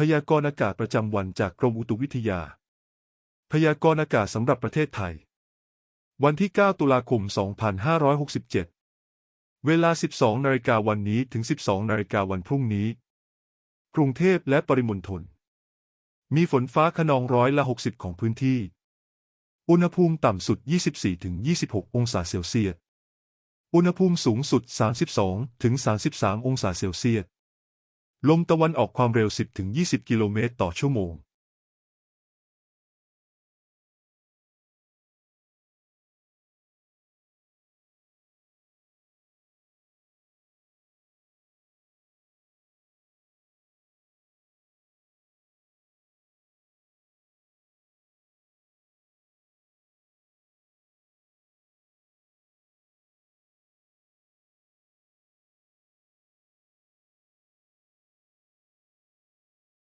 พยากรณ์อากาศประจำวันจากกรมอุตุวิทยา พยากรณ์อากาศสำหรับประเทศไทย วันที่ 9 ตุลาคม 2567 เวลา 12 นาฬิกาวันนี้ถึง 12 นาฬิกาวันพรุ่งนี้ กรุงเทพและปริมณฑล มีฝนฟ้าขนองร้อยละ 60 ของพื้นที่ อุณหภูมิต่ำสุด 24-26 องศาเซลเซียส อุณหภูมิสูงสุด 32-33 องศาเซลเซียส ลมตะวันออกความเร็ว 10-20 กิโลเมตรต่อชั่วโมง